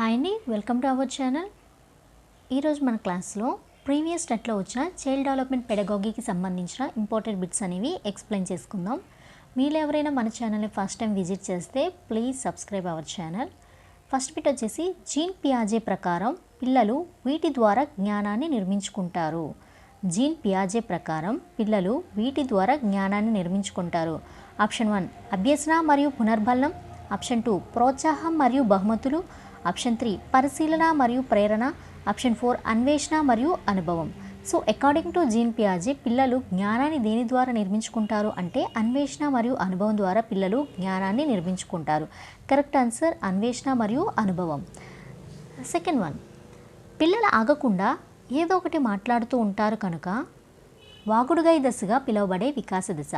Hi అండి welcome to our channel ఈరోజు మన క్లాస్లో ప్రీవియస్ నెట్లో వచ్చిన చైల్డ్ డెవలప్మెంట్ పెడగాగీకి సంబంధించిన ఇంపార్టెంట్ బిట్స్ అనేవి ఎక్స్ప్లెయిన్ చేసుకుందాం. మీరు ఎవరైనా మన ఛానల్ని ఫస్ట్ టైం విజిట్ చేస్తే please subscribe our channel. First bit వచ్చేసి జీన్ పియాజే ప్రకారం పిల్లలు వీటి ద్వారా జ్ఞానాన్ని నిర్మించుకుంటారు. జీన్ పియాజే ప్రకారం పిల్లలు వీటి ద్వారా జ్ఞానాన్ని నిర్మించుకుంటారు. ఆప్షన్ వన్ అభ్యసన మరియు పునర్బలం. ఆప్షన్ టూ ప్రోత్సాహం మరియు బహుమతులు. ఆప్షన్ త్రీ పరిశీలన మరియు ప్రేరణ. ఆప్షన్ ఫోర్ అన్వేషణ మరియు అనుభవం. సో అకార్డింగ్ టు జీన్ పియాజే పిల్లలు జ్ఞానాన్ని దేని ద్వారా నిర్మించుకుంటారు అంటే అన్వేషణ మరియు అనుభవం ద్వారా పిల్లలు జ్ఞానాన్ని నిర్మించుకుంటారు. కరెక్ట్ ఆన్సర్ అన్వేషణ మరియు అనుభవం. సెకండ్ వన్ పిల్లలు ఆగకుండా ఏదో ఒకటి మాట్లాడుతూ ఉంటారు కనుక వాగుడుగై దశగా పిలువబడే వికాస దశ.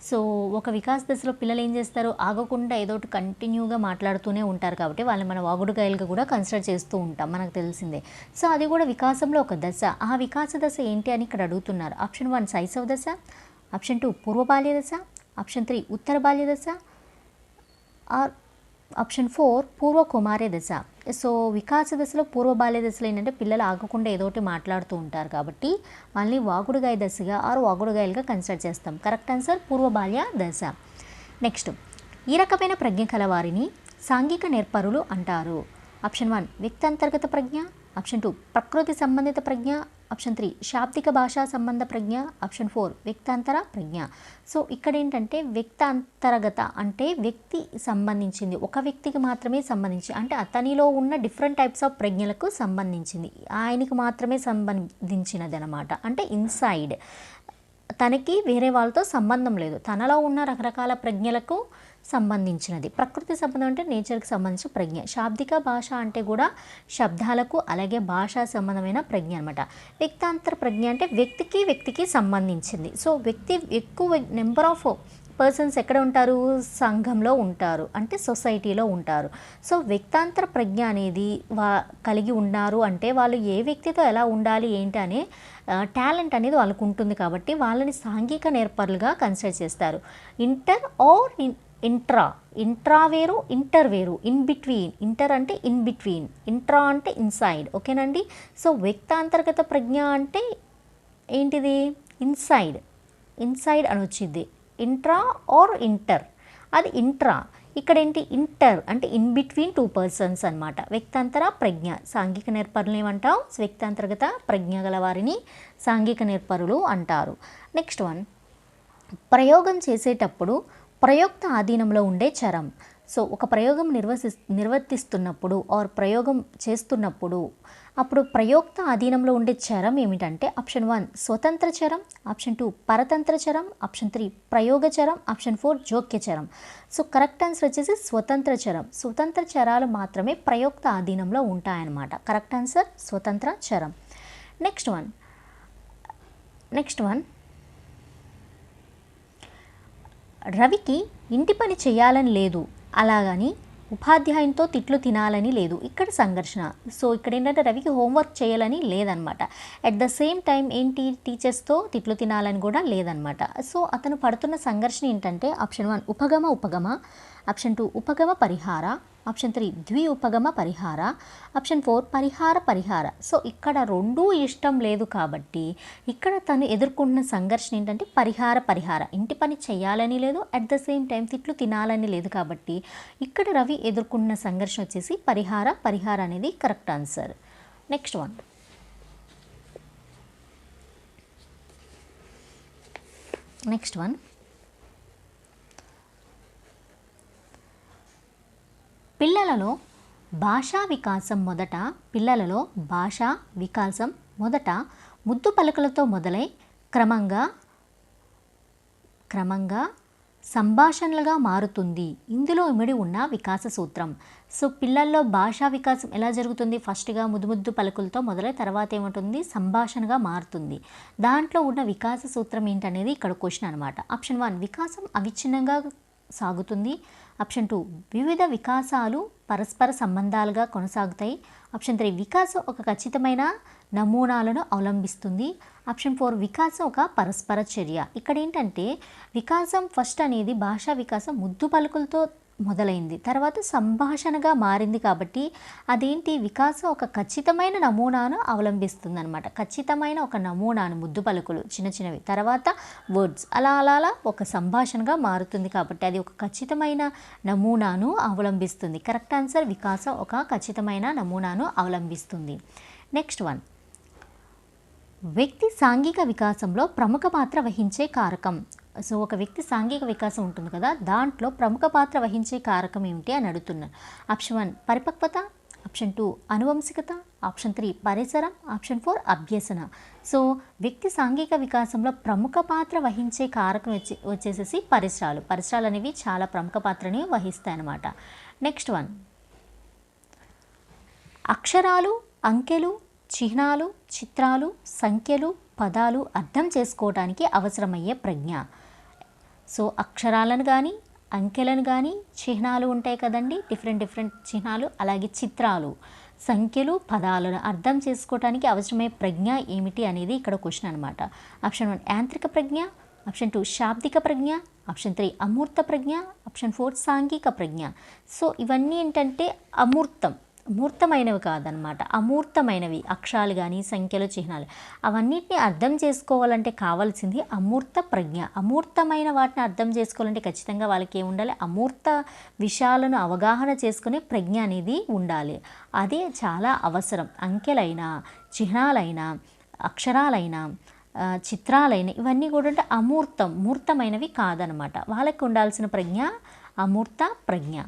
సో ఒక వికాస దశలో పిల్లలు ఏం చేస్తారు? ఆగకుండా ఏదో ఒకటి కంటిన్యూగా మాట్లాడుతూనే ఉంటారు కాబట్టి వాళ్ళని మన వాగుడుగాయలుగా కూడా కన్సిడర్ చేస్తూ ఉంటాం మనకు తెలిసిందే. సో అది కూడా వికాసంలో ఒక దశ. ఆ వికాస దశ ఏంటి అని ఇక్కడ అడుగుతున్నారు. ఆప్షన్ వన్ శైశవ దశ ఆప్షన్ టూ పూర్వ బాల్య దశ ఆప్షన్ త్రీ ఉత్తర బాల్య దశ ఆర్ ఆప్షన్ ఫోర్ పూర్వ కుమార్య దశ. సో వికాస దశలో పూర్వ బాల్య దశలో ఏంటంటే పిల్లలు ఆగకుండా ఏదో ఒకటి మాట్లాడుతూ ఉంటారు కాబట్టి వాళ్ళని వాగుడుగాయ దశగా ఆరు వాగుడుగాయలుగా కన్సిడర్ చేస్తాం. కరెక్ట్ ఆన్సర్ పూర్వ బాల్య దశ. నెక్స్ట్ ఈ రకమైన ప్రజ్ఞ కల వారిని సాంఘిక నేర్పరులు అంటారు. ఆప్షన్ వన్ వ్యక్తి అంతర్గత ప్రజ్ఞ. ఆప్షన్ టూ ప్రకృతి సంబంధిత ప్రజ్ఞ ఆప్షన్ త్రీ శాబ్దిక భాషా సంబంధ ప్రజ్ఞ ఆప్షన్ ఫోర్ వ్యక్తాంతర ప్రజ్ఞ సో ఇక్కడ ఏంటంటే వ్యక్తాంతరగత అంటే వ్యక్తి సంబంధించింది ఒక వ్యక్తికి మాత్రమే సంబంధించి అంటే అతనిలో ఉన్న డిఫరెంట్ టైప్స్ ఆఫ్ ప్రజ్ఞలకు సంబంధించింది ఆయనకి మాత్రమే సంబంధించినది అనమాట అంటే ఇన్సైడ్ తనకి వేరే వాళ్ళతో సంబంధం లేదు తనలో ఉన్న రకరకాల ప్రజ్ఞలకు సంబంధించినది. ప్రకృతి సంబంధం అంటే నేచర్కి సంబంధించిన ప్రజ్ఞ. శాబ్దిక భాష అంటే కూడా శబ్దాలకు అలాగే భాషా సంబంధమైన ప్రజ్ఞ అనమాట వ్యక్తాంతర ప్రజ్ఞ అంటే వ్యక్తికి వ్యక్తికి సంబంధించింది. సో వ్యక్తి ఎక్కువ నెంబర్ ఆఫ్ పర్సన్స్ ఎక్కడ ఉంటారు? సంఘంలో ఉంటారు. అంటే సొసైటీలో ఉంటారు. సో వ్యక్తాంతర ప్రజ్ఞ అనేది వా కలిగి ఉన్నారు అంటే వాళ్ళు ఏ వ్యక్తితో ఎలా ఉండాలి ఏంటి అనే టాలెంట్ అనేది వాళ్ళకు ఉంటుంది కాబట్టి వాళ్ళని సాంఘిక నేర్పరులుగా కన్సిడర్ చేస్తారు. ఇంటర్ ఆర్ ఇంట్రా ఇంట్రా వేరు ఇంటర్ వేరు. ఇన్ బిట్వీన్ ఇంటర్ అంటే ఇన్ బిట్వీన్ ఇంట్రా అంటే ఇన్సైడ్ ఓకేనండి సో వ్యక్తాంతర్గత ప్రజ్ఞ అంటే ఏంటిది? ఇన్సైడ్ ఇన్సైడ్ అని వచ్చింది. ఇంట్రా ఆర్ ఇంటర్ అది ఇంట్రా ఇక్కడ ఏంటి ఇంటర్ అంటే ఇన్ బిట్వీన్ టూ పర్సన్స్ అనమాట వ్యక్తాంతర ప్రజ్ఞ. సాంఘిక నేర్పరులు ఏమంటాం వ్యక్తాంతర్గత ప్రజ్ఞ గల వారిని సాంఘిక నేర్పరులు అంటారు. నెక్స్ట్ వన్ ప్రయోగం చేసేటప్పుడు ప్రయోక్త ఆధీనంలో ఉండే చరం. సో ఒక ప్రయోగం నిర్వసి నిర్వర్తిస్తున్నప్పుడు ఆర్ ప్రయోగం చేస్తున్నప్పుడు అప్పుడు ప్రయోక్త ఆధీనంలో ఉండే చరం ఏమిటంటే ఆప్షన్ వన్ స్వతంత్ర చరం ఆప్షన్ టూ పరతంత్ర చరం ఆప్షన్ త్రీ ప్రయోగ చరం ఆప్షన్ ఫోర్ జోక్య చరం. సో కరెక్ట్ ఆన్సర్ వచ్చేసి స్వతంత్ర చరం. స్వతంత్ర చరాలు మాత్రమే ప్రయోక్త ఆధీనంలో ఉంటాయన్నమాట. కరెక్ట్ ఆన్సర్ స్వతంత్ర చరం. నెక్స్ట్ వన్ నెక్స్ట్ వన్ రవికి ఇంటి పని చేయాలని లేదు. అలాగని ఉపాధ్యాయునితో తిట్లు తినాలని లేదు. ఇక్కడ సంఘర్షణ. సో ఇక్కడ ఏంటంటే రవికి హోంవర్క్ చేయాలని లేదనమాట. అట్ ద సేమ్ టైం ఏంటి? టీచర్స్తో తిట్లు తినాలని కూడా లేదనమాట. సో అతను పడుతున్న సంఘర్షణ ఏంటంటే ఆప్షన్ వన్ ఉపగమ ఉపగమ. ఆప్షన్ టూ ఉపగమ పరిహార. ఆప్షన్ త్రీ ద్వి ఉపగమ పరిహార. ఆప్షన్ ఫోర్ పరిహార పరిహార. సో ఇక్కడ రెండూ ఇష్టం లేదు కాబట్టి ఇక్కడ తను ఎదుర్కొన్న సంఘర్షణ ఏంటంటే పరిహార పరిహార. ఇంటి పని చేయాలని లేదు అట్ ద సేమ్ టైం తిట్లు తినాలని లేదు కాబట్టి ఇక్కడ రవి ఎదుర్కొన్న సంఘర్షణ వచ్చేసి పరిహార పరిహార అనేది correct answer. Next one. Next one. పిల్లలలో భాషా వికాసం మొదట పిల్లలలో భాషా వికాసం మొదట ముద్దు పలకలతో మొదలై క్రమంగా క్రమంగా సంభాషణలుగా మారుతుంది. ఇందులో ఇమిడి ఉన్న వికాస సూత్రం. సో పిల్లల్లో భాషా వికాసం ఎలా జరుగుతుంది? ఫస్ట్గా ముద్దు ముద్దు పలుకులతో మొదలై తర్వాత ఏముంటుంది? సంభాషణగా మారుతుంది. దాంట్లో ఉన్న వికాస సూత్రం ఏంటనేది ఇక్కడ క్వశ్చన్ అనమాట ఆప్షన్ వన్ వికాసం అవిచ్ఛిన్నంగా సాగుతుంది. ఆప్షన్ టూ వివిధ వికాసాలు పరస్పర సంబంధాలుగా కొనసాగుతాయి. ఆప్షన్ త్రీ వికాసం ఒక ఖచ్చితమైన నమూనాలను అవలంబిస్తుంది. ఆప్షన్ ఫోర్ వికాసం ఒక పరస్పర చర్య. ఇక్కడ ఏంటంటే వికాసం ఫస్ట్ అనేది భాషా వికాసం ముద్దు పలుకులతో మొదలైంది. తర్వాత సంభాషణగా మారింది కాబట్టి అదేంటి? వికాసం ఒక ఖచ్చితమైన నమూనాను అవలంబిస్తుంది అనమాట ఖచ్చితమైన ఒక నమూనాను ముద్దు పలుకులు చిన్న చిన్నవి. తర్వాత వర్డ్స్. అలా అలా అలా ఒక సంభాషణగా మారుతుంది కాబట్టి అది ఒక ఖచ్చితమైన నమూనాను అవలంబిస్తుంది. కరెక్ట్ ఆన్సర్ వికాసం ఒక ఖచ్చితమైన నమూనాను అవలంబిస్తుంది. Next one. వ్యక్తి సాంఘిక వికాసంలో ప్రముఖ పాత్ర వహించే కారకం. సో ఒక వ్యక్తి సాంఘిక వికాసం ఉంటుంది కదా దాంట్లో ప్రముఖ పాత్ర వహించే కారకం ఏమిటి అని అడుగుతున్నాను ఆప్షన్ వన్ పరిపక్వత. ఆప్షన్ టూ అనువంశికత. ఆప్షన్ త్రీ పరిసర. ఆప్షన్ ఫోర్ అభ్యసన. సో వ్యక్తి సాంఘిక వికాసంలో ప్రముఖ పాత్ర వహించే కారకం వచ్చే వచ్చేసేసి పరిసరాలు. పరిసరాలు అనేవి చాలా ప్రముఖ పాత్రని వహిస్తాయి అన్నమాట నెక్స్ట్ వన్ అక్షరాలు అంకెలు చిహ్నాలు చిత్రాలు సంఖ్యలు పదాలు అర్థం చేసుకోవడానికి అవసరమయ్యే ప్రజ్ఞ. సో అక్షరాలను కానీ అంకెలను కానీ చిహ్నాలు ఉంటాయి కదండి. డిఫరెంట్ డిఫరెంట్ చిహ్నాలు అలాగే చిత్రాలు. సంఖ్యలు పదాలను అర్థం చేసుకోవడానికి అవసరమయ్యే ప్రజ్ఞ ఏమిటి అనేది ఇక్కడ క్వశ్చన్ అనమాట ఆప్షన్ వన్ యాంత్రిక ప్రజ్ఞ. ఆప్షన్ టూ శాబ్దిక ప్రజ్ఞ. ఆప్షన్ త్రీ అమూర్త ప్రజ్ఞ. ఆప్షన్ ఫోర్ సాంఘిక ప్రజ్ఞ. సో ఇవన్నీ ఏంటంటే అమూర్తం. మూర్తమైనవి కాదనమాట అమూర్తమైనవి. అక్షరాలు కానీ సంఖ్యలు చిహ్నాలు. అవన్నిటిని అర్థం చేసుకోవాలంటే కావాల్సింది అమూర్త ప్రజ్ఞ. అమూర్తమైన వాటిని అర్థం చేసుకోవాలంటే ఖచ్చితంగా వాళ్ళకి ఉండాలి? అమూర్త విషయాలను అవగాహన చేసుకునే ప్రజ్ఞ అనేది ఉండాలి. అదే చాలా అవసరం. అంకెలైనా చిహ్నాలైనా అక్షరాలైనా చిత్రాలైన ఇవన్నీ కూడా అంటే అమూర్తం. మూర్తమైనవి కాదనమాట వాళ్ళకి ఉండాల్సిన ప్రజ్ఞ అమూర్త ప్రజ్ఞ.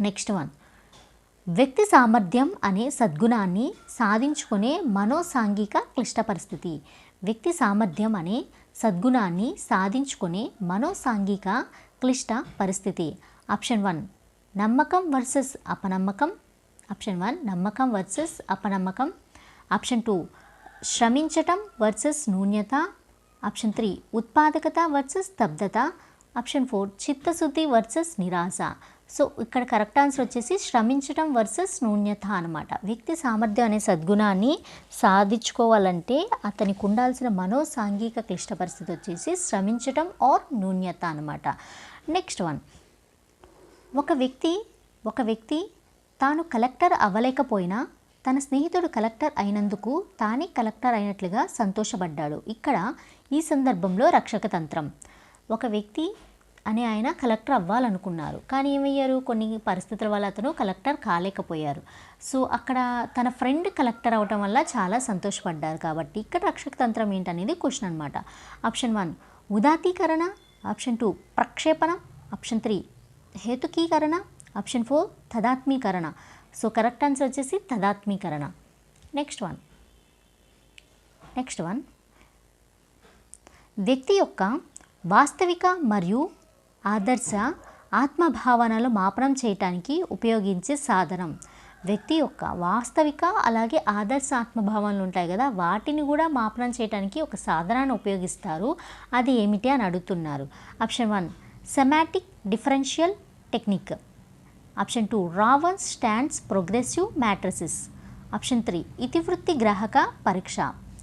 Next one. వ్యక్తి సామర్థ్యం అనే సద్గుణాన్ని సాధించుకునే మనోసాంఘిక క్లిష్ట పరిస్థితి. వ్యక్తి సామర్థ్యం అనే సద్గుణాన్ని సాధించుకునే మనోసాంఘిక క్లిష్ట పరిస్థితి. ఆప్షన్ వన్ నమ్మకం వర్సెస్ అపనమ్మకం. ఆప్షన్ వన్ నమ్మకం వర్సెస్ అపనమ్మకం. ఆప్షన్ టూ శ్రమించటం వర్సెస్ నూన్యత. ఆప్షన్ త్రీ ఉత్పాదకత వర్సెస్ స్తబ్దత. ఆప్షన్ ఫోర్ చిత్తశుద్ధి వర్సెస్ నిరాశ. సో ఇక్కడ కరెక్ట్ ఆన్సర్ వచ్చేసి శ్రమించటం వర్సెస్ నూన్యత అనమాట వ్యక్తి సామర్థ్యం అనే సద్గుణాన్ని సాధించుకోవాలంటే అతనికి ఉండాల్సిన మనో సాంఘిక క్లిష్ట పరిస్థితి వచ్చేసి శ్రమించటం ఆర్ నూన్యత అనమాట నెక్స్ట్ వన్. ఒక వ్యక్తి ఒక వ్యక్తి తాను కలెక్టర్ అవ్వలేకపోయినా తన స్నేహితుడు కలెక్టర్ అయినందుకు తానే కలెక్టర్ అయినట్లుగా సంతోషపడ్డాడు. ఇక్కడ ఈ సందర్భంలో రక్షక తంత్రం. ఒక వ్యక్తి అని ఆయన కలెక్టర్ అవ్వాలనుకున్నారు. కానీ ఏమయ్యారు? కొన్ని పరిస్థితుల వల్ల అతను కలెక్టర్ కాలేకపోయారు. సో అక్కడ తన ఫ్రెండ్ కలెక్టర్ అవటం వల్ల చాలా సంతోషపడ్డారు కాబట్టి ఇక్కడ రక్షక తంత్రం ఏంటనేది క్వశ్చన్ అనమాట ఆప్షన్ వన్ ఉదాతీకరణ. ఆప్షన్ టూ ప్రక్షేపణ. ఆప్షన్ త్రీ హేతుకీకరణ. ఆప్షన్ ఫోర్ తదాత్మీకరణ. సో కరెక్ట్ ఆన్సర్ వచ్చేసి తదాత్మీకరణ. Next one. Next one. వ్యక్తి యొక్క వాస్తవిక మరియు ఆదర్శ ఆత్మభావనలు మాపనం చేయటానికి ఉపయోగించే సాధనం. వ్యక్తి యొక్క వాస్తవిక అలాగే ఆదర్శ ఆత్మభావనలు ఉంటాయి కదా వాటిని కూడా మాపనం చేయడానికి ఒక సాధనాన్ని ఉపయోగిస్తారు. అది ఏమిటి అని అడుగుతున్నారు. Option one semantic differential technique. Option two Raven stands progressive matrices. Option three ఇతివృత్తి గ్రాహక పరీక్ష.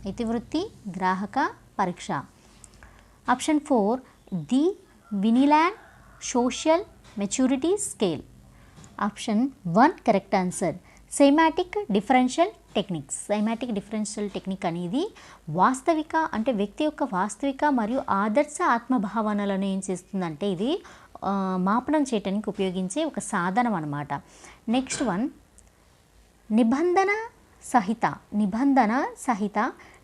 ఇతివృత్తి గ్రాహక పరీక్ష. Option four the Vineland social maturity scale option one correct answer semantic differential techniques semantic differential technique అనేది వాస్తవిక అంటే వ్యక్తి యొక్క వాస్తవిక మరియు ఆదర్శ ఆత్మభావనలను ఏం చేస్తుందంటే ఇది మాపనం చేయడానికి ఉపయోగించే ఒక సాధనం అనమాట నెక్స్ట్ వన్ నిబంధన సహిత నిబంధన సహిత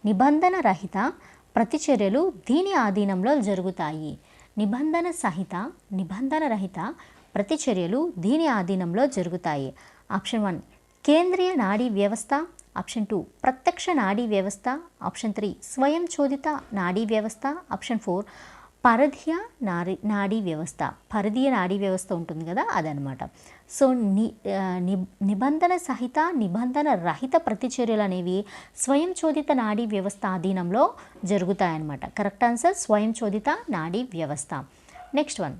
నిబంధన రహిత ప్రతిచర్యలు దీని ఆధీనంలో జరుగుతాయి. నిబంధన సహిత నిబంధన రహిత ప్రతిచర్యలు దీని ఆధీనంలో జరుగుతాయి. ఆప్షన్ వన్ కేంద్రీయ నాడీ వ్యవస్థ. ఆప్షన్ టూ ప్రత్యక్ష నాడీ వ్యవస్థ. ఆప్షన్ త్రీ స్వయం చోదిత నాడీ వ్యవస్థ. ఆప్షన్ ఫోర్ పరధీయ నారీ నాడీ వ్యవస్థ. పరధీయ నాడీ వ్యవస్థ ఉంటుంది కదా అదనమాట సో ని ని- నిబంధన సహిత నిబంధన రహిత ప్రతిచర్యలు అనేవి స్వయం చోదిత నాడీ వ్యవస్థ ఆధీనంలో జరుగుతాయన్నమాట. Correct answer? స్వయం చోదిత నాడీ వ్యవస్థ. Next one.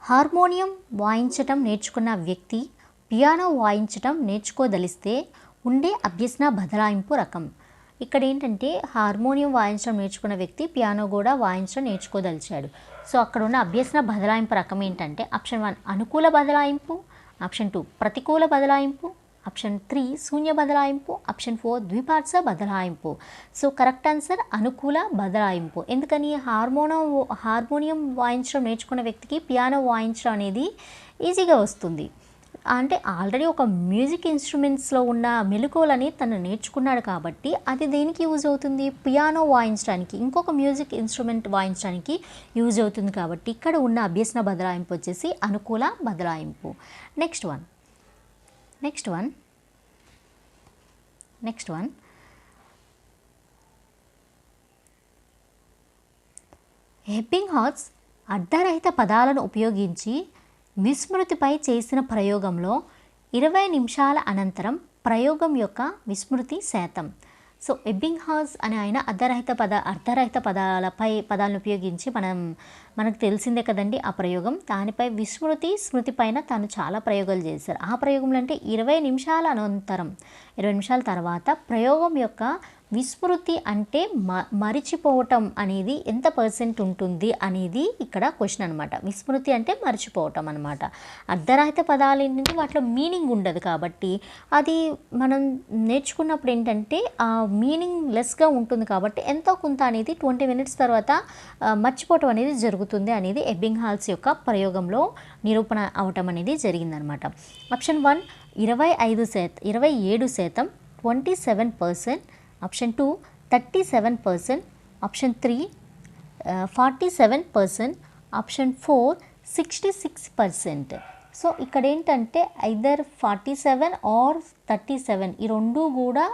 హార్మోనియం వాయించటం నేర్చుకున్న వ్యక్తి పియానో వాయించటం నేర్చుకోదలిస్తే ఉండే అభ్యసన బదలాయింపు రకం. ఇక్కడ ఏంటంటే హార్మోనియం వాయించడం నేర్చుకున్న వ్యక్తి పియానో కూడా వాయించడం నేర్చుకోదలిచాడు. సో అక్కడ ఉన్న అభ్యసన బదలాయింపు రకం ఏంటంటే ఆప్షన్ వన్ అనుకూల బదలాయింపు ఆప్షన్ టూ ప్రతికూల బదలాయింపు ఆప్షన్ త్రీ శూన్య బదలాయింపు ఆప్షన్ ఫోర్ ద్విపార్శ బదలాయింపు. సో కరెక్ట్ ఆన్సర్ అనుకూల బదలాయింపు. ఎందుకని? హార్మోనం హార్మోనియం వాయించడం నేర్చుకున్న వ్యక్తికి పియానో వాయించడం అనేది ఈజీగా వస్తుంది. అంటే ఆల్రెడీ ఒక మ్యూజిక్ ఇన్స్ట్రుమెంట్స్లో ఉన్న మెలకువలని తను నేర్చుకున్నాడు కాబట్టి అది దేనికి యూజ్ అవుతుంది? పియానో వాయించడానికి ఇంకొక మ్యూజిక్ ఇన్స్ట్రుమెంట్ వాయించడానికి యూజ్ అవుతుంది కాబట్టి ఇక్కడ ఉన్న అభ్యసన బదలాయింపు వచ్చేసి అనుకూల బదలాయింపు. Next one next one next one Ebbinghaus అర్ధరహిత పదాలను ఉపయోగించి విస్మృతిపై చేసిన ప్రయోగంలో ఇరవై నిమిషాల అనంతరం ప్రయోగం యొక్క విస్మృతి శాతం. సో ఎబ్బింగ్ హాస్ అనే ఆయన అర్ధరహిత పద అర్ధరహిత పదాలపై పదాలను ఉపయోగించి మనం మనకు తెలిసిందే కదండి ఆ ప్రయోగం. దానిపై విస్మృతి స్మృతి పైన తాను చాలా ప్రయోగాలు చేశారు. ఆ ప్రయోగంలో అంటే ఇరవై నిమిషాల అనంతరం ఇరవై నిమిషాల తర్వాత ప్రయోగం యొక్క విస్మృతి అంటే మ మరిచిపోవటం అనేది ఎంత పర్సెంట్ ఉంటుంది అనేది ఇక్కడ క్వశ్చన్ అనమాట విస్మృతి అంటే మర్చిపోవటం అనమాట అర్ధరహిత పదాలు ఏంటంటే వాటిలో మీనింగ్ ఉండదు కాబట్టి అది మనం నేర్చుకున్నప్పుడు ఏంటంటే ఆ మీనింగ్ లెస్గా ఉంటుంది కాబట్టి ఎంతో కొంత అనేది ట్వంటీ మినిట్స్ తర్వాత మర్చిపోవటం అనేది జరుగుతుంది అనేది ఎబ్బింగ్ హాల్స్ యొక్క ప్రయోగంలో నిరూపణ అవటం అనేది జరిగిందనమాట ఆప్షన్ వన్ ఇరవై ఐదు శాతం ఇరవై ఏడు శాతం twenty seven percent option two thirty seven percent option three forty seven percent option four sixty six percent so ఇక్కడ ఏంటంటే either forty seven or thirty seven ఈ రెండు కూడా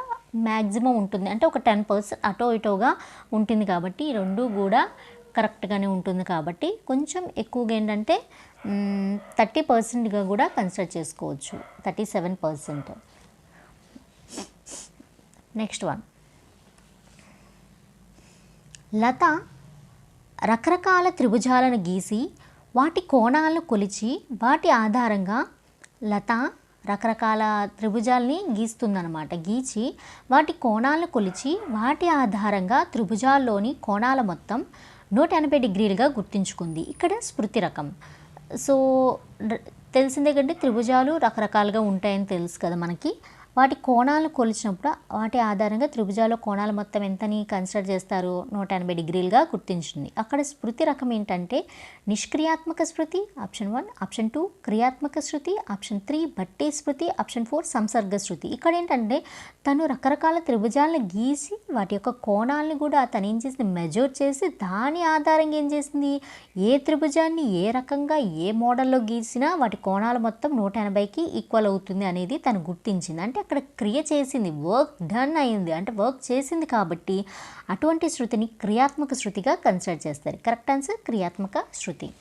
మ్యాక్సిమం ఉంటుంది. అంటే ఒక టెన్ పర్సెంట్ అటో ఇటోగా ఉంటుంది కాబట్టి ఈ రెండు కూడా కరెక్ట్గానే ఉంటుంది కాబట్టి కొంచెం ఎక్కువగా ఏంటంటే థర్టీ పర్సెంట్గా కూడా కన్సిడర్ చేసుకోవచ్చు. Thirty seven percent next one Latha రకరకాల త్రిభుజాలను గీసి వాటి కోణాలను కొలిచి వాటి ఆధారంగా లత రకరకాల త్రిభుజాలని గీస్తుందన్నమాట. గీచి వాటి కోణాలను కొలిచి వాటి ఆధారంగా త్రిభుజాల్లోని కోణాల మొత్తం నూట ఎనభై డిగ్రీలుగా గుర్తించుకుంది. ఇక్కడ స్మృతి రకం. సో తెలిసిందే కంటే త్రిభుజాలు రకరకాలుగా ఉంటాయని తెలుసు కదా మనకి. వాటి కోణాలు కొలిచినప్పుడు వాటి ఆధారంగా త్రిభుజాల కోణాలు మొత్తం ఎంతని కన్సిడర్ చేస్తారు? నూట ఎనభై డిగ్రీలుగా గుర్తించింది. అక్కడ స్మృతి రకం ఏంటంటే నిష్క్రియాత్మక స్మృతి ఆప్షన్ వన్ ఆప్షన్ టూ క్రియాత్మక శృతి ఆప్షన్ త్రీ బట్టి స్మృతి ఆప్షన్ ఫోర్ సంసర్గ శృతి ఇక్కడ ఏంటంటే తను రకరకాల త్రిభుజాలను గీసి వాటి యొక్క కోణాలను కూడా తను ఏం చేసింది? మెజర్ చేసి దాని ఆధారంగా ఏం చేసింది? ఏ త్రిభుజాన్ని ఏ రకంగా ఏ మోడల్లో గీసినా వాటి కోణాలు మొత్తం నూట ఎనభైకి ఈక్వల్ అవుతుంది అనేది తను గుర్తించింది. అంటే అక్కడ క్రియ చేసింది వర్క్ డన్ అయింది. అంటే వర్క్ చేసింది కాబట్టి అటువంటి శృతిని క్రియాత్మక శృతిగా కన్సిడర్ చేస్తారు. Correct answer? క్రియాత్మక శృతి.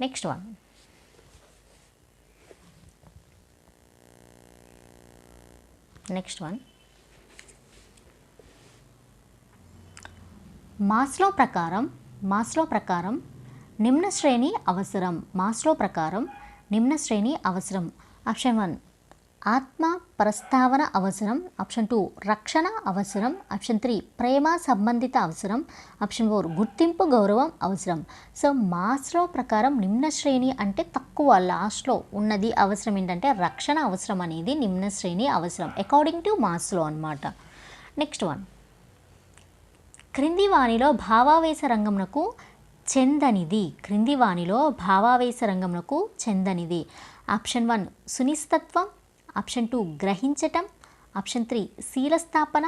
Next one. Next one. Maslow ప్రకారం మాస్లో ప్రకారం నిమ్న శ్రేణి అవసరం. మాస్లో ప్రకారం నిమ్న శ్రేణి అవసరం. Option one. ఆత్మ ప్రస్తావన అవసరం ఆప్షన్ టూ రక్షణ అవసరం ఆప్షన్ త్రీ ప్రేమ సంబంధిత అవసరం ఆప్షన్ ఫోర్ గుర్తింపు గౌరవం అవసరం. సో మాస్లో ప్రకారం నిమ్న శ్రేణి అంటే తక్కువ లాస్ట్లో ఉన్నది అవసరం ఏంటంటే రక్షణ అవసరం అనేది నిమ్న శ్రేణి అవసరం అకార్డింగ్ టు మాస్లో అన్నమాట. నెక్స్ట్ వన్ క్రింది వాణిలో భావావేశ రంగంనకు చెందనిది. క్రింది వాణిలో భావావేశ రంగంనకు చెందనిది. ఆప్షన్ వన్ సునిస్తత్వం ఆప్షన్ టూ గ్రహించటం ఆప్షన్ త్రీ శీలస్థాపన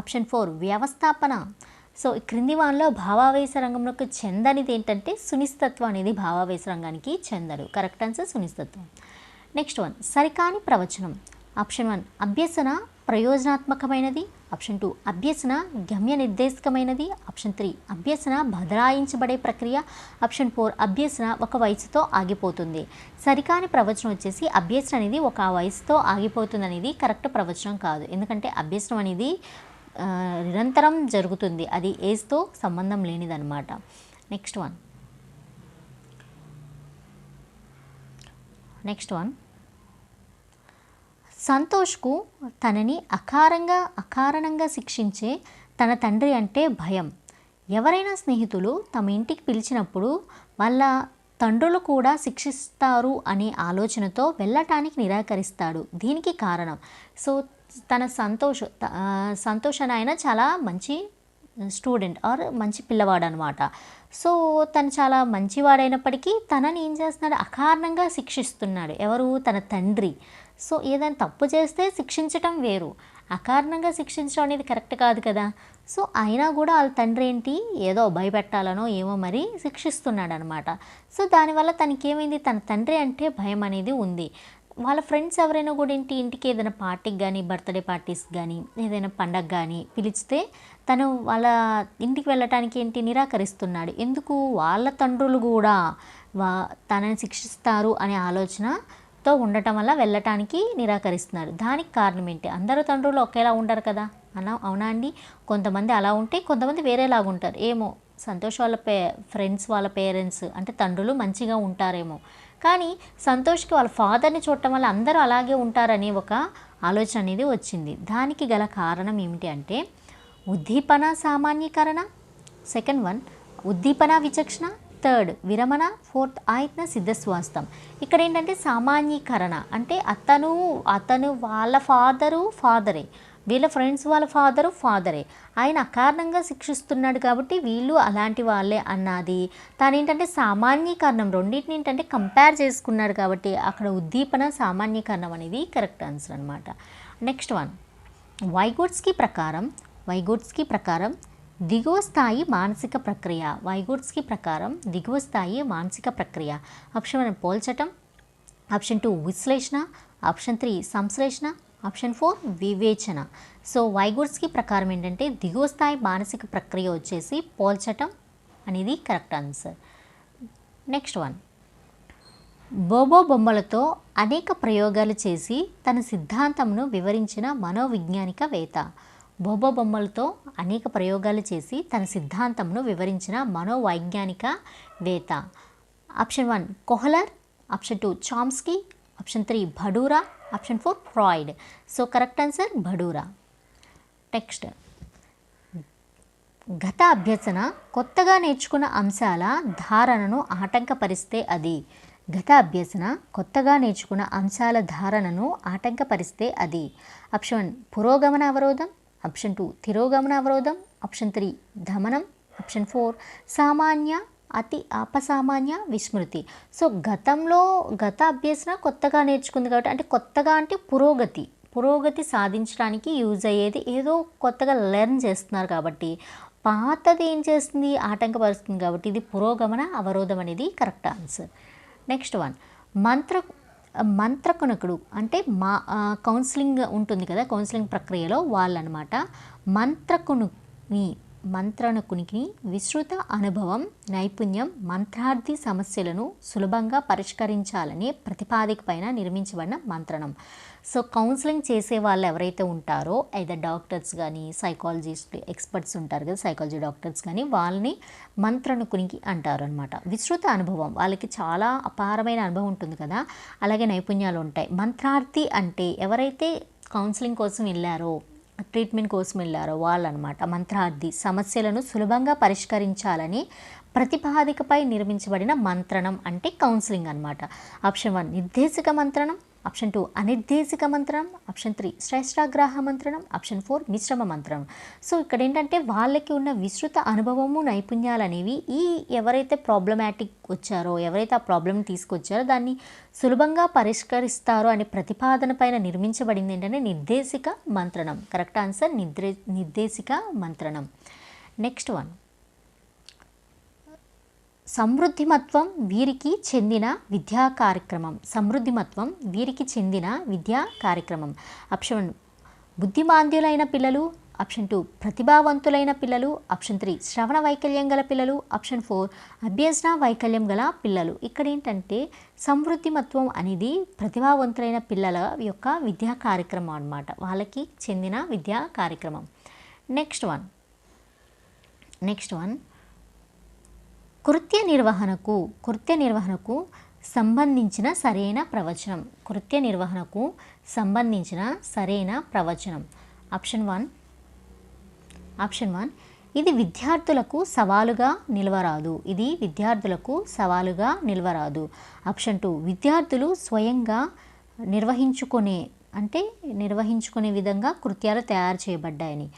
ఆప్షన్ ఫోర్ వ్యవస్థాపన. సో క్రింది వానలో భావావేశ రంగంలోకి చెందనిది ఏంటంటే సునిస్తత్వం అనేది భావావేశ రంగానికి చెందడు కరెక్ట్ ఆన్సర్ సునిస్తత్వం నెక్స్ట్ వన్ సరికాని ప్రవచనం. ఆప్షన్ వన్ అభ్యసన ప్రయోజనాత్మకమైనది. ఆప్షన్ టూ అభ్యసన గమ్య నిర్దేశకమైనది. ఆప్షన్ త్రీ అభ్యసన బదలాయించబడే ప్రక్రియ. ఆప్షన్ ఫోర్ అభ్యసన ఒక వయసుతో ఆగిపోతుంది. సరికాని ప్రవచనం వచ్చేసి అభ్యసన అనేది ఒక వయసుతో ఆగిపోతుంది అనేది కరెక్ట్ ప్రవచనం కాదు. ఎందుకంటే అభ్యసనం అనేది నిరంతరం జరుగుతుంది. అది ఏజ్తో సంబంధం లేనిదన్నమాట. Next one. Next one. సంతోష్కు తనని అకారంగా అకారణంగా శిక్షించే తన తండ్రి అంటే భయం. ఎవరైనా స్నేహితులు తమ ఇంటికి పిలిచినప్పుడు వాళ్ళ తండ్రులు కూడా శిక్షిస్తారు అనే ఆలోచనతో వెళ్ళటానికి నిరాకరిస్తాడు. దీనికి కారణం. సో తన సంతోష్ సంతోష్ అని ఆయన చాలా మంచి స్టూడెంట్ ఆర్ మంచి పిల్లవాడు అనమాట సో తను చాలా మంచివాడైనప్పటికీ తనని ఏం చేస్తున్నాడు? అకారణంగా శిక్షిస్తున్నాడు. ఎవరు? తన తండ్రి. సో ఏదైనా తప్పు చేస్తే శిక్షించటం వేరు. అకారణంగా శిక్షించడం అనేది కరెక్ట్ కాదు కదా. సో అయినా కూడా వాళ్ళ తండ్రి ఏంటి? ఏదో భయపెట్టాలనో ఏమో మరి శిక్షిస్తున్నాడు అనమాట సో దానివల్ల తనకి ఏమైంది తన తండ్రి అంటే భయం అనేది ఉంది. వాళ్ళ ఫ్రెండ్స్ ఎవరైనా కూడా ఏంటి? ఇంటికి ఏదైనా పార్టీకి కానీ బర్త్డే పార్టీస్ కానీ ఏదైనా పండగ కానీ పిలిస్తే తను వాళ్ళ ఇంటికి వెళ్ళటానికి ఏంటి? నిరాకరిస్తున్నాడు. ఎందుకు? వాళ్ళ తండ్రులు కూడా వా తనని శిక్షిస్తారు అనే ఆలోచన తో ఉండటం వల్ల వెళ్ళటానికి నిరాకరిస్తున్నారు. దానికి కారణం ఏంటి? అందరూ తండ్రులు ఒకేలా ఉండరు కదా? అనా అవునా అండి? కొంతమంది అలా ఉంటే కొంతమంది వేరేలాగా ఉంటారు. ఏమో సంతోష్ వాళ్ళ పే ఫ్రెండ్స్ వాళ్ళ పేరెంట్స్ అంటే తండ్రులు మంచిగా ఉంటారేమో. కానీ సంతోష్కి వాళ్ళ ఫాదర్ని చూడటం వల్ల అందరూ అలాగే ఉంటారని ఒక ఆలోచన అనేది వచ్చింది. దానికి గల కారణం ఏమిటి అంటే ఉద్దీపన సామాన్యీకరణ. సెకండ్ వన్ ఉద్దీపన విచక్షణ. థర్డ్ విరమణ ఫోర్త్ ఆయత్న సిద్ధస్వాస్థం. ఇక్కడ ఏంటంటే సామాన్యీకరణ. అంటే అతను అతను వాళ్ళ ఫాదరు ఫాదరే. వీళ్ళ ఫ్రెండ్స్ వాళ్ళ ఫాదరు ఫాదరే. ఆయన అకారణంగా శిక్షిస్తున్నాడు కాబట్టి వీళ్ళు అలాంటి వాళ్ళే అన్నది. తాను ఏంటంటే సామాన్యీకరణం రెండింటిని ఏంటంటే కంపేర్ చేసుకున్నాడు కాబట్టి అక్కడ ఉద్దీపన సామాన్యీకరణం అనేది కరెక్ట్ ఆన్సర్ అనమాట నెక్స్ట్ వన్ వైగోట్స్కి ప్రకారం వైగోట్స్కి ప్రకారం దిగువ స్థాయి మానసిక ప్రక్రియ వైగోట్స్కి ప్రకారం దిగువ స్థాయి మానసిక ప్రక్రియ ఆప్షన్ వన్ పోల్చటం ఆప్షన్ టూ విశ్లేషణ ఆప్షన్ త్రీ సంశ్లేషణ ఆప్షన్ ఫోర్ వివేచన సో వైగోట్స్కి ప్రకారం ఏంటంటే దిగువ స్థాయి మానసిక ప్రక్రియ వచ్చేసి పోల్చటం అనేది correct answer next one Bobo బొమ్మలతో అనేక ప్రయోగాలు చేసి తన సిద్ధాంతంను వివరించిన మనోవిజ్ఞానికవేత్త బోబో బొమ్మలతో అనేక ప్రయోగాలు చేసి తన సిద్ధాంతంను వివరించిన మనోవైజ్ఞానిక వేత. Option one Kohler. Option two Chomsky. Option three Bandura. Option four Freud. So correct answer Bandura. Next గత అభ్యసన కొత్తగా నేర్చుకున్న అంశాల ధారణను ఆటంకపరిస్తే అది. గత అభ్యసన కొత్తగా నేర్చుకున్న అంశాల ధారణను ఆటంకపరిస్తే అది. ఆప్షన్ వన్ పురోగమన అవరోధం. ఆప్షన్ టూ తిరోగమన అవరోధం. ఆప్షన్ త్రీ ధమనం ఆప్షన్ ఫోర్ సామాన్య అతి అపసామాన్య విస్మృతి. సో గతంలో గత అభ్యసన కొత్తగా నేర్చుకుంది కాబట్టి అంటే కొత్తగా అంటే పురోగతి. పురోగతి సాధించడానికి యూజ్ అయ్యేది ఏదో కొత్తగా లెర్న్ చేస్తున్నారు కాబట్టి పాతది ఏం చేస్తుంది? ఆటంకపరుస్తుంది కాబట్టి ఇది పురోగమన అవరోధం అనేది కరెక్ట్ ఆన్సర్. నెక్స్ట్ వన్ మంత్ర మంత్రకునకుడు అంటే మా కౌన్సిలింగ్ ఉంటుంది కదా కౌన్సిలింగ్ ప్రక్రియలో వాళ్ళనమాట. మంత్రకుని మంత్రణకునికి విస్తృత అనుభవం నైపుణ్యం మంత్రార్థి సమస్యలను సులభంగా పరిష్కరించాలనే ప్రతిపాదిక పైన నిర్మించబడిన మంత్రణం. సో కౌన్సిలింగ్ చేసే వాళ్ళు ఎవరైతే ఉంటారో అయితే డాక్టర్స్ కానీ సైకాలజిస్ట్ ఎక్స్పర్ట్స్ ఉంటారు కదా సైకాలజీ డాక్టర్స్ కానీ వాళ్ళని మంత్రణకునికి అంటారు అనమాట విస్తృత అనుభవం వాళ్ళకి చాలా అపారమైన అనుభవం ఉంటుంది కదా అలాగే నైపుణ్యాలు ఉంటాయి. మంత్రార్థి అంటే ఎవరైతే కౌన్సిలింగ్ కోసం వెళ్ళారో ట్రీట్మెంట్ కోసం వెళ్ళారో వాళ్ళనమాట. మంత్రార్థి. సమస్యలను సులభంగా పరిష్కరించాలని ప్రతిపాదికపై నిర్మించబడిన మంత్రణం అంటే కౌన్సిలింగ్ అనమాట ఆప్షన్ వన్ నిర్దేశక మంత్రణం. ఆప్షన్ టూ అనిర్దేశిక మంత్రం. ఆప్షన్ త్రీ శ్రేష్టాగ్రాహ మంత్రణం. ఆప్షన్ ఫోర్ మిశ్రమ మంత్రం. సో ఇక్కడ ఏంటంటే వాళ్ళకి ఉన్న విస్తృత అనుభవము నైపుణ్యాలు అనేవి ఈ ఎవరైతే ప్రాబ్లమాటిక్ వచ్చారో ఎవరైతే ఆ ప్రాబ్లం తీసుకొచ్చారో దాన్ని సులభంగా పరిష్కరిస్తారో అనే ప్రతిపాదన పైన నిర్మించబడింది ఏంటంటే నిర్దేశిక మంత్రణం. కరెక్ట్ ఆన్సర్ నిద్రే నిర్దేశిక మంత్రణం. Next one. సమృద్ధిమత్వం వీరికి చెందిన విద్యా కార్యక్రమం. సమృద్ధిమత్వం వీరికి చెందిన విద్యా కార్యక్రమం. ఆప్షన్ వన్ బుద్ధిమాంద్యులైన పిల్లలు. ఆప్షన్ టూ ప్రతిభావంతులైన పిల్లలు. ఆప్షన్ త్రీ శ్రవణ వైకల్యం గల పిల్లలు. ఆప్షన్ ఫోర్ అభ్యసన వైకల్యం గల పిల్లలు. ఇక్కడ ఏంటంటే సమృద్ధిమత్వం అనేది ప్రతిభావంతులైన పిల్లల యొక్క విద్యా కార్యక్రమం అన్నమాట. వాళ్ళకి చెందిన విద్యా కార్యక్రమం. నెక్స్ట్ వన్ నెక్స్ట్ వన్ కృత్య నిర్వహణకు కృత్య నిర్వహణకు సంబంధించిన సరైన ప్రవచనం. కృత్య నిర్వహణకు సంబంధించిన సరైన ప్రవచనం. Option one. Option one. ఇది విద్యార్థులకు సవాలుగా నిలవరాదు. ఇది విద్యార్థులకు సవాలుగా నిలవరాదు. Option two. విద్యార్థులు స్వయంగా నిర్వహించుకునే అంటే నిర్వహించుకునే విధంగా కృత్యాలు తయారు చేయబడ్డాయని.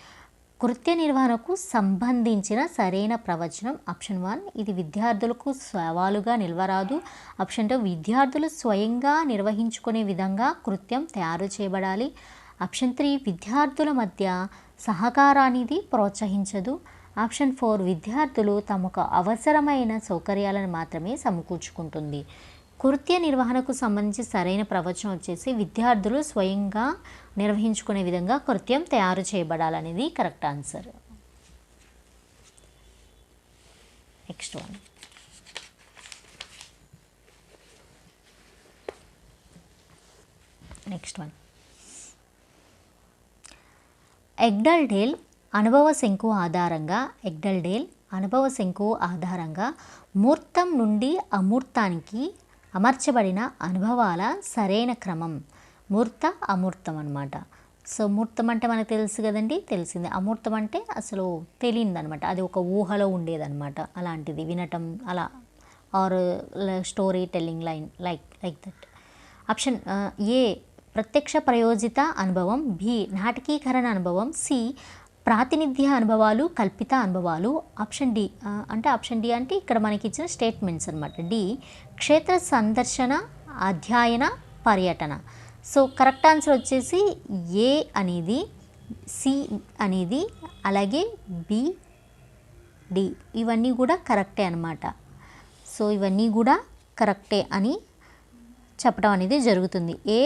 కృత్య నిర్వహణకు సంబంధించిన సరైన ప్రవచనం ఆప్షన్ వన్. ఇది విద్యార్థులకు సవాలుగా నిలవరాదు. ఆప్షన్ టూ విద్యార్థులు స్వయంగా నిర్వహించుకునే విధంగా కృత్యం తయారు చేయబడాలి. ఆప్షన్ త్రీ విద్యార్థుల మధ్య సహకారానికి ప్రోత్సహించదు. ఆప్షన్ ఫోర్ విద్యార్థులు తమకు అవసరమైన సౌకర్యాలను మాత్రమే సమకూర్చుకుంటుంది. కృత్య నిర్వహణకు సంబంధించి సరైన ప్రవచనం వచ్చేసి విద్యార్థులు స్వయంగా నిర్వహించుకునే విధంగా కృత్యం తయారు చేయబడాలనేది correct answer. Next one next one ఎగ్డల్ Dale అనుభవ శంకు ఆధారంగా ఎగ్డల్ డేల్ అనుభవ శంకు ఆధారంగా మూర్తం నుండి అమూర్తానికి అమర్చబడిన అనుభవాల సరైన క్రమం. మూర్త అమూర్తం అనమాట సో మూర్తం అంటే మనకు తెలుసు కదండి? తెలిసింది. అమూర్తం అంటే అసలు తెలియదనమాట అది ఒక ఊహలో ఉండేదన్నమాట. అలాంటిది వినటం అలా. Or story telling line like like that option A ప్రత్యక్ష ప్రయోజిత అనుభవం. బి నాటకీకరణ అనుభవం. సి ప్రాతినిధ్య అనుభవాలు కల్పిత అనుభవాలు ఆప్షన్ డి అంటే ఆప్షన్ డి అంటే ఇక్కడ మనకి ఇచ్చిన స్టేట్మెంట్స్ అనమాట డి క్షేత్ర సందర్శన అధ్యయన పర్యటన. సో కరెక్ట్ ఆన్సర్ వచ్చేసి ఏ అనేది సి అనేది అలాగే బి డి ఇవన్నీ కూడా కరెక్టే అనమాట సో ఇవన్నీ కూడా కరెక్టే అని చెప్పడం అనేది జరుగుతుంది. ఏ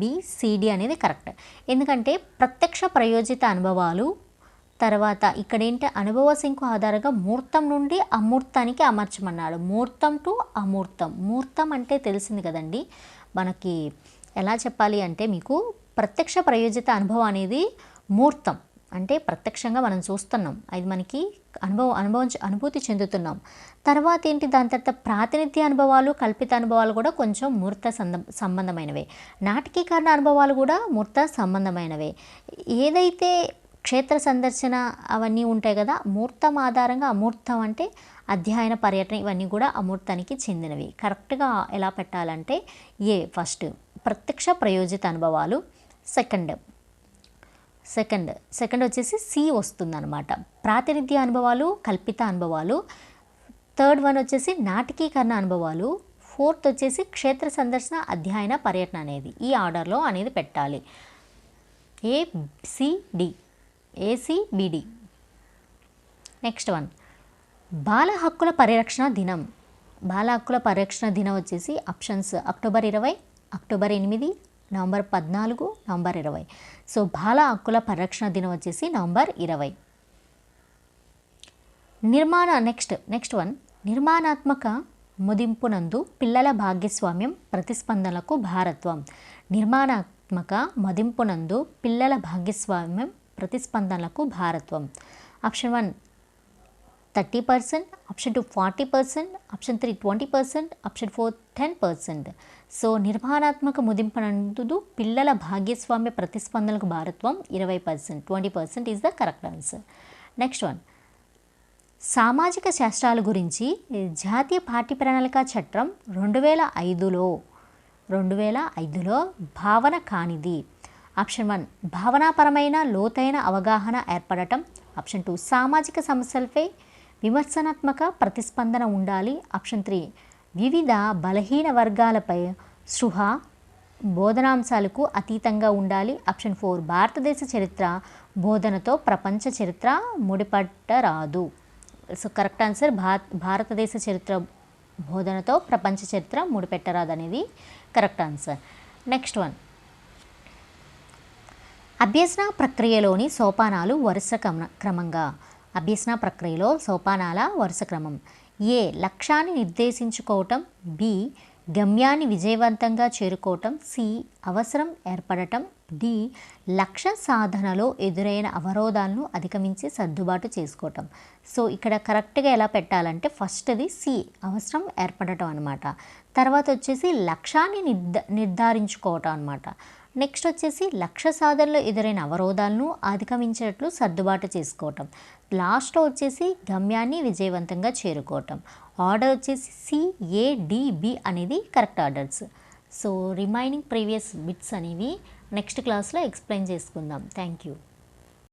బిసిడి అనేది కరెక్ట్. ఎందుకంటే ప్రత్యక్ష ప్రయోజిత అనుభవాలు తర్వాత ఇక్కడ ఏంటి అనుభవ శంకు ఆధారంగా మూర్తం నుండి అమూర్తానికి అమర్చమన్నాడు. మూర్తం టు అమూర్తం. మూర్తం అంటే తెలిసింది కదండి. మనకి ఎలా చెప్పాలి అంటే మీకు ప్రత్యక్ష ప్రయోజిత అనుభవం అనేది మూర్తం. అంటే ప్రత్యక్షంగా మనం చూస్తున్నాం. అది మనకి అనుభవం అనుభవం అనుభూతి చెందుతున్నాం. తర్వాత ఏంటి? దాని తర్వాత ప్రాతినిధ్య అనుభవాలు కల్పిత అనుభవాలు కూడా కొంచెం మూర్త సంద సంబంధమైనవే. నాటకీకరణ అనుభవాలు కూడా మూర్త సంబంధమైనవే. ఏదైతే క్షేత్ర సందర్శన అవన్నీ ఉంటాయి కదా మూర్తం ఆధారంగా అమూర్తం అంటే అధ్యయన పర్యటన ఇవన్నీ కూడా అమూర్తానికి చెందినవి. కరెక్ట్గా ఎలా పెట్టాలంటే ఏ ఫస్ట్ ప్రత్యక్ష ప్రయోజిత అనుభవాలు సెకండ్ సెకండ్ సెకండ్ వచ్చేసి సి వస్తుందన్నమాట. ప్రాతినిధ్య అనుభవాలు కల్పిత అనుభవాలు థర్డ్ వన్ వచ్చేసి నాటకీకరణ అనుభవాలు ఫోర్త్ వచ్చేసి క్షేత్ర సందర్శన అధ్యయన పర్యటన అనేది ఈ ఆర్డర్లో అనేది పెట్టాలి. A C D A C B D next one బాల హక్కుల పరిరక్షణ దినం. బాల హక్కుల పరిరక్షణ దినం వచ్చేసి ఆప్షన్స్ అక్టోబర్ ఇరవై అక్టోబర్ ఎనిమిది నవంబర్ పద్నాలుగు నవంబర్ ఇరవై. సో బాల హక్కుల పరిరక్షణ దినం వచ్చేసి నవంబర్ ఇరవై. నిర్మాణ నెక్స్ట్ నెక్స్ట్ వన్ నిర్మాణాత్మక ముదింపునందు పిల్లల భాగస్వామ్యం ప్రతిస్పందనలకు భారత్వం. నిర్మాణాత్మక మదింపునందు పిల్లల భాగస్వామ్యం ప్రతిస్పందనలకు భారత్వం. Option one thirty percent option two forty percent option three twenty percent option four ten percent so నిర్మాణాత్మక ముదింపనందు పిల్లల భాగస్వామ్య ప్రతిస్పందనలకు భారత్వం ఇరవై percent twenty percent is the correct answer next one సామాజిక శాస్త్రాల గురించి జాతీయ పాఠ్య ప్రణాళిక చట్టం రెండు వేల ఐదులో రెండు వేల ఐదులో భావన కానిది. ఆప్షన్ వన్ భావనాపరమైన లోతైన అవగాహన ఏర్పడటం. ఆప్షన్ టూ సామాజిక సమస్యలపై విమర్శనాత్మక ప్రతిస్పందన ఉండాలి. ఆప్షన్ త్రీ వివిధ బలహీన వర్గాలపై సృహ బోధనాంశాలకు అతీతంగా ఉండాలి. ఆప్షన్ ఫోర్ భారతదేశ చరిత్ర బోధనతో ప్రపంచ చరిత్ర ముడిపట్టరాదు సో కరెక్ట్ ఆన్సర్ భారత్ భారతదేశ చరిత్ర బోధనతో ప్రపంచ చరిత్ర ముడిపెట్టరాదు అనేది కరెక్ట్ ఆన్సర్. నెక్స్ట్ వన్ అభ్యసన ప్రక్రియలోని సోపానాలు వరుస క్రమ క్రమంగా. అభ్యసన ప్రక్రియలో సోపానాల వరుస క్రమం. ఏ. లక్ష్యాన్ని నిర్దేశించుకోవటం. బి. గమ్యాన్ని విజయవంతంగా చేరుకోవటం. సి. అవసరం ఏర్పడటం. డి. లక్ష్య సాధనలో ఎదురైన అవరోధాలను అధిగమించి సర్దుబాటు చేసుకోవటం. సో ఇక్కడ కరెక్ట్గా ఎలా పెట్టాలంటే ఫస్ట్ది సి. అవసరం ఏర్పడటం అనమాట తర్వాత వచ్చేసి లక్ష్యాన్ని నిర్ధ నిర్ధారించుకోవటం అనమాట నెక్స్ట్ వచ్చేసి లక్ష్య సాధనలో ఎదురైన అవరోధాలను అధిగమించేటట్లు సర్దుబాటు చేసుకోవటం. లాస్ట్లో వచ్చేసి గమ్యాన్ని విజయవంతంగా చేరుకోవటం. ఆర్డర్ వచ్చేసి సిఏడిబి అనేది correct orders. So remaining previous bits అనేవి నెక్స్ట్ క్లాస్లో ఎక్స్ప్లెయిన్ చేసుకుందాం. Thank you.